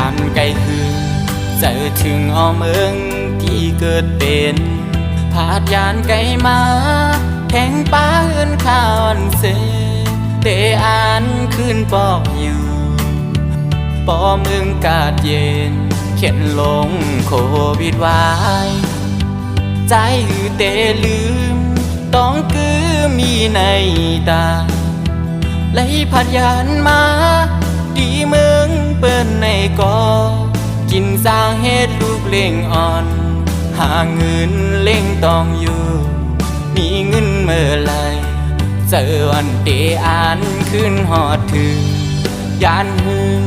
ามไกลคืนเจอถึงอ้อมเมืองที่เกิดเป็นผาดยานไกลมาแทงป้าเอินข้าวอันเซเตอ่านคืนปอกอยู่ปอเมืองกาดเย็น เขียนลงโควิดไว้ใจหือเตลืม ต้องกือมีในตาไหลพัดยานมา ดีเมือ กอกินสร้างเฮ็ดลูกเล่งอ่อน หาเงินเล่งต้องอยู่ มีเงินเมื่อไหรเจอวันเตอ่านขึ้นหอดถึงยานหึง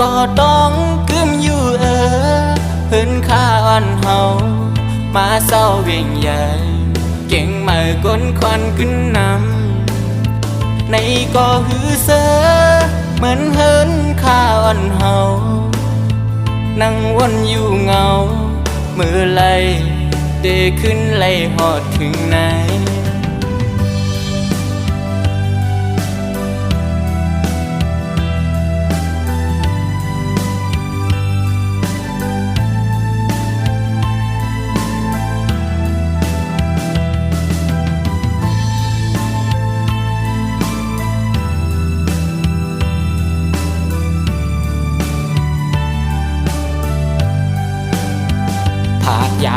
ก็ต้องกึมอยู่เออเพิ่นข้าอ่อนเฮามาเศร้าเวียงใหญ่เก่งมาก้นควันขึ้นนำในก็หือเสอ เหมือนเฮินข้าอ่อนเฮา นั่งวนอยู่เงา มือไหลเดขึ้นไหลหอดถึงไหน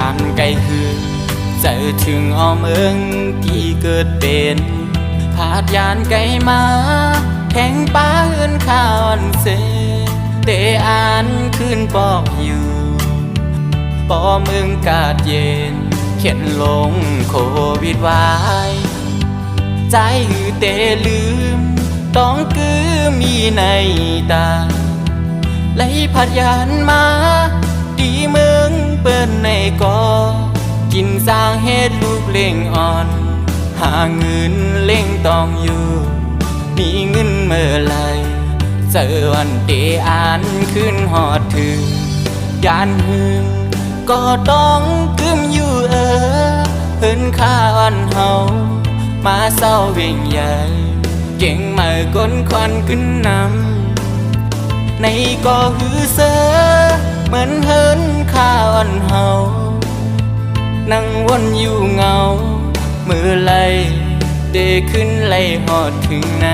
าดยามไกลคือเจอถึงอ้อมเอิงที่เกิดเป็นผาดยานไกลมาแข่งป้าเอินข้าวอันเซเตอ่านคืนปอกอยู่ปอมืองกาดเย็น เขียนลงโควิดไว้ใจหือเตลืม ต้องกือมีในตาไหลพัดยานมา ดีเมือ เปิ้นในกอ กินสร้างเฮ็ดลูกเล่งอ่อน หาเงินเล่งต้องอยู่ มีเงินเมื่อไหรเจอวันเตอ่านขึ้นหอดถึงยานหึงก็ต้องกึมอยู่เออเพิ่นข้าอ่อนเฮามาเศร้าเวียงใหญ่เก่งมาก้นควันขึ้นนำในก็หือเสอ นั่งวนอยู่เงา มือไหลเดขึ้นไหลหอดถึงไหน